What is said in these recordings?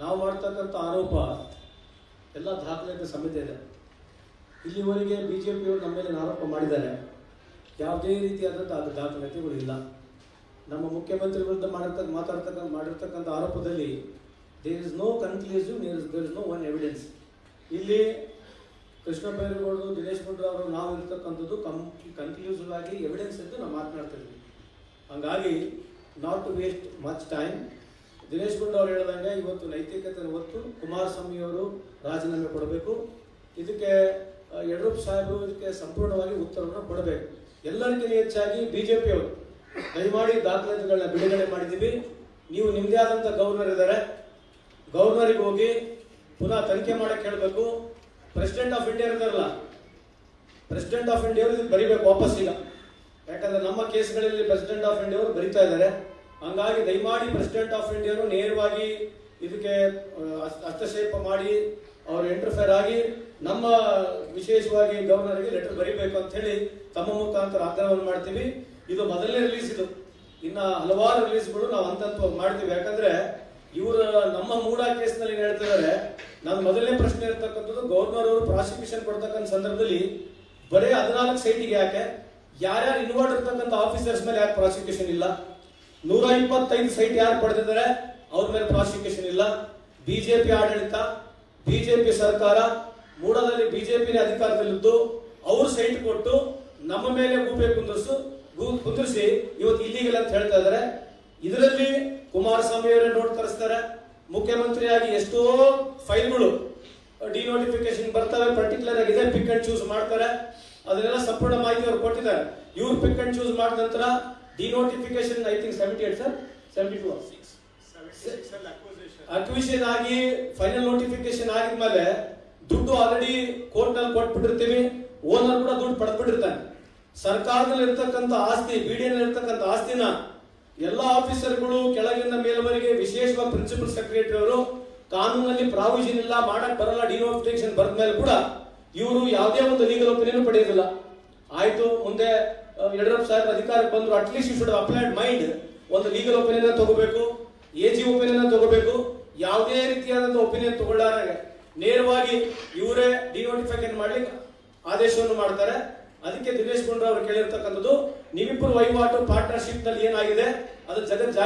ನಾವು ಮಾಡ್ತಕ್ಕಂಥ ಆರೋಪ ಎಲ್ಲ ದಾಖಲೆಗಳ ಸಮೇತ ಇದೆ. ಇಲ್ಲಿವರೆಗೆ ಬಿ ಜೆ ಪಿಯವರು ನಮ್ಮ ಮೇಲೆ ಆರೋಪ ಮಾಡಿದ್ದಾರೆ. ಯಾವುದೇ ರೀತಿಯಾದಂಥ ಅದು ದಾಖಲಾತಿಗಳು ಇಲ್ಲ. ನಮ್ಮ ಮುಖ್ಯಮಂತ್ರಿ ವಿರುದ್ಧ ಮಾಡಿರ್ತಕ್ಕ, ಮಾತಾಡ್ತಕ್ಕ, ಮಾಡಿರ್ತಕ್ಕಂಥ ಆರೋಪದಲ್ಲಿ there is no conclusive there is there is no one evidence ಇಲ್ಲಿ ಕೃಷ್ಣ ಬೈರೇಗೌಡರು, ದಿನೇಶ್ ಗುಂಡ್ರ ಅವರು ನಾವು ಇರ್ತಕ್ಕಂಥದ್ದು ಕಂ ಕನ್ಕ್ಲೂಸಿವ್ ಆಗಿ ಎವಿಡೆನ್ಸ್ ಅಂತ ನಾವು ಮಾತನಾಡ್ತಿದ್ವಿ ಹಂಗಾಗಿ not to waste much time Dinesh ಗುಂಡವ್ರು ಹೇಳಿದಂಗೆ ಇವತ್ತು ನೈತಿಕತೆ ಹೊತ್ತು ಕುಮಾರಸ್ವಾಮಿಯವರು ರಾಜೀನಾಮೆ ಕೊಡಬೇಕು. ಇದಕ್ಕೆ ಯಡಿಯೂರಪ್ಪ ಸಾಹೇಬರು ಇದಕ್ಕೆ ಸಂಪೂರ್ಣವಾಗಿ ಉತ್ತರವನ್ನು ಕೊಡಬೇಕು. ಎಲ್ಲರಿಗಿಂತ ಹೆಚ್ಚಾಗಿ ಬಿಜೆಪಿ ಅವರು. ದಯಮಾಡಿ ದಾಖಲಾತಿಗಳನ್ನ ಬಿಡುಗಡೆ ಮಾಡಿದ್ದೀವಿ. ನೀವು ನಿಮ್ಮದೇ ಆದಂಥ ಗವರ್ನರ್ ಇದ್ದಾರೆ. ಗವರ್ನರಿಗೆ ಹೋಗಿ ಪುನಃ ತನಿಖೆ ಮಾಡಕ್ಕೆ ಹೇಳಬೇಕು. ಪ್ರೆಸಿಡೆಂಟ್ ಆಫ್ ಇಂಡಿಯಾ ಇರ್ತಾರಲ್ಲ ಪ್ರೆಸಿಡೆಂಟ್ ಆಫ್ ಇಂಡಿಯಾ ಬರಿಬೇಕು, ವಾಪಸ್ ಈಗ. ಯಾಕಂದ್ರೆ ನಮ್ಮ ಕೇಸ್ಗಳಲ್ಲಿ ಪ್ರೆಸಿಡೆಂಟ್ ಆಫ್ ಇಂಡಿಯಾ ಅವರು ಬರಿತಾ ಇದ್ದಾರೆ. ಹಂಗಾಗಿ ದಯಮಾಡಿ ಪ್ರೆಸಿಡೆಂಟ್ ಆಫ್ ಇಂಡಿಯಾ ನೇರವಾಗಿ ಇದಕ್ಕೆ ಹಸ್ತಕ್ಷೇಪ ಮಾಡಿ ಅವರು ಇಂಟರ್ಫೇರ್ ಆಗಿ ನಮ್ಮ ವಿಶೇಷವಾಗಿ ಗವರ್ನರ್ಗೆ ಲೆಟರ್ ಬರೀಬೇಕು ಅಂತ ಹೇಳಿ ತಮ್ಮ ಮುಖಾಂತರ ಆಗ್ರಹವನ್ನು ಮಾಡ್ತೀವಿ. ಇದು ಮೊದಲನೇ ರಿಲೀಸ್ ಇದು. ಇನ್ನ ಹಲವಾರು ರಿಲೀಸ್ಗಳು ನಾವು ಅಂತತ್ವ ಮಾಡ್ತೀವಿ. ಯಾಕಂದ್ರೆ ಇವರು ನಮ್ಮ ಮೂಡ ಕೇಸ್ನಲ್ಲಿ ಏನ್ ಹೇಳ್ತಿದ್ದಾರೆ, ನಾನು ಮೊದಲನೇ ಪ್ರಶ್ನೆ ಇರ್ತಕ್ಕಂಥದ್ದು ಗವರ್ನರ್ ಅವರು ಪ್ರಾಸಿಕ್ಯೂಷನ್ ಕೊಡ್ತಕ್ಕಂಥ ಸಂದರ್ಭದಲ್ಲಿ ಬರೀ ಹದಿನಾಲ್ಕು ಸೈಟಿಗೆ ಯಾಕೆ? ಯಾರ್ಯಾರು ಇನ್ವಾಲ್ವ್ ಇರ್ತಕ್ಕಂಥ ಆಫೀಸರ್ಸ್ ಮೇಲೆ ಯಾಕೆ ಪ್ರಾಸಿಕ್ಯೂಷನ್ ಇಲ್ಲ? ನೂರ ಇಪ್ಪತ್ತೈದು ಸೈಟ್ ಯಾರು ಪಡೆದಿದ್ದಾರೆ? ಅವ್ರ ಮೇಲೆ ಪ್ರಾಸಿಕ್ಯೂಷನ್ ಇಲ್ಲ. ಬಿಜೆಪಿ ಆಡಳಿತ, ಬಿಜೆಪಿ ಸರ್ಕಾರ ಮೂಡದಲ್ಲಿ ಬಿಜೆಪಿನೇ ಅಧಿಕಾರದಲ್ಲಿದ್ದು ಅವ್ರು ಸೈಟ್ ಕೊಟ್ಟು ನಮ್ಮ ಮೇಲೆ ಗೂಪೆ ಕುಂದಿರಿಸು ಕುಂದಿರಿಸಿ ಇವತ್ತು ಇಲ್ಲಿಗೆಲ್ಲ ಅಂತ ಹೇಳ್ತಾ ಇದ್ದಾರೆ. ಇದರಲ್ಲಿ ಕುಮಾರಸ್ವಾಮಿ ಅವರೇ ನೋಟ್ ತರಿಸ್ತಾರೆ. ಮುಖ್ಯಮಂತ್ರಿಯಾಗಿ ಎಷ್ಟೋ ಫೈಲ್ಗಳು ಡಿನೋಟಿಫಿಕೇಶನ್ ಬರ್ತವೆ ಪರ್ಟಿಕ್ಯುಲರ್ ಆಗಿ ಇದೆ ಪಿಕ್ ಅಂಡ್ ಚೂಸ್ ಮಾಡ್ತಾರೆ. ಅದನ್ನೆಲ್ಲ ಸಂಪೂರ್ಣ ಮಾಹಿತಿ ಅವರು ಕೊಟ್ಟಿದ್ದಾರೆ. ಇವ್ರು ಪಿಕ್ ಅಂಡ್ ಚೂಸ್ ಮಾಡಿದ ನಂತರ denotification I think seventy eight sir seventy two acquisition ಆಗಿ ಫೈನಲ್ ನೋಟಿಫಿಕೇಶನ್ ಆಗಿದ್ಮೇಲೆ ದುಡ್ಡು ಆಲ್ರೆಡಿ ಕೋರ್ಟ್ನಲ್ಲಿ ಕೊಟ್ಬಿಟ್ಟಿರ್ತೀವಿ ಓನರ್ ಕೂಡ ದುಡ್ಡು ಪಡೆದ್ಬಿಟ್ಟಿರ್ತಾನೆ. ಸರ್ಕಾರದಲ್ಲಿ ಇರ್ತಕ್ಕಂಥ ಆಸ್ತಿ ಬಿಡಿಯಲ್ಲಿ ಇರ್ತಕ್ಕಂಥ ಆಸ್ತಿನ ಎಲ್ಲ ಆಫೀಸರ್ಗಳು ಕೆಳಗಿಂದ ಮೇಲ್ವರೆಗೆ ವಿಶೇಷವಾಗಿ ಪ್ರಿನ್ಸಿಪಲ್ ಸೆಕ್ರೆಟರಿ ಅವರು ಕಾನೂನಲ್ಲಿ ಪ್ರಾವಿಷನ್ ಇಲ್ಲ, ಮಾಡಕ್ ಬರಲ್ಲ ಡಿನೋಟಿಫಿಕೇಶನ್ ಮೇಲೆ ಕೂಡ ಇವರು ಯಾವುದೇ ಒಂದು ಲೀಗಲ್ ಒಪಿನಿಯನ್ ಪಡೆಯೋದಿಲ್ಲ ಆಯ್ತು, ಮುಂದೆ ಯಡಿಯೂರಪ್ಪ ಸಾಹೇಬ್ ಅಧಿಕಾರಕ್ಕೆ ಬಂದ್ರು at least you should applied mind ಒಂದು ಲೀಗಲ್ ಒಪಿನಿಯನ್ ತಗೋಬೇಕು ಎ ಜಿ ಒಪಿನಿಯನ್ ತಗೋಬೇಕು, ಯಾವುದೇ ರೀತಿಯಾದಂತಹ ಒಪಿನಿಯನ್ ತಗೊಳ್ಳಾರ. ನೇರವಾಗಿ ಇವರೇ ಡಿನೋಟಿಫಿಕೇಶನ್ ಮಾಡ್ಲಿಕ್ಕೆ ಆದೇಶವನ್ನು ಮಾಡ್ತಾರೆ. ಅದಕ್ಕೆ ದಿನೇಶ್ ಗುಂಡ್ರ ಅವರು ಕೇಳಿರ್ತಕ್ಕಂಥದ್ದು ನೀವಿಬ್ಬರು ವಹಿವಾಟು ಪಾರ್ಟ್ನರ್ಶಿಪ್ನಲ್ಲಿ ಏನಾಗಿದೆ, ಅದು ಜಗತ್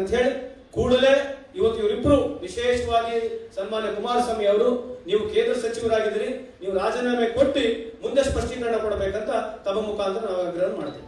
ಅಂತ ಹೇಳಿ ಕೂಡಲೇ ಇವತ್ತು ಇವರಿಬ್ರು ವಿಶೇಷವಾಗಿ ಸನ್ಮಾನ್ಯ ಕುಮಾರಸ್ವಾಮಿ ಅವರು, ನೀವು ಕೇಂದ್ರ ಸಚಿವರಾಗಿದ್ದೀರಿ ನೀವು ರಾಜೀನಾಮೆ ಕೊಟ್ಟು ಮುಂದೆ ಸ್ಪಷ್ಟೀಕರಣ ಕೊಡಬೇಕಂತ ತಮ್ಮ ಮುಖಾಂತರ ನಾವು ಆಗ್ರಹ ಮಾಡ್ತೀವಿ.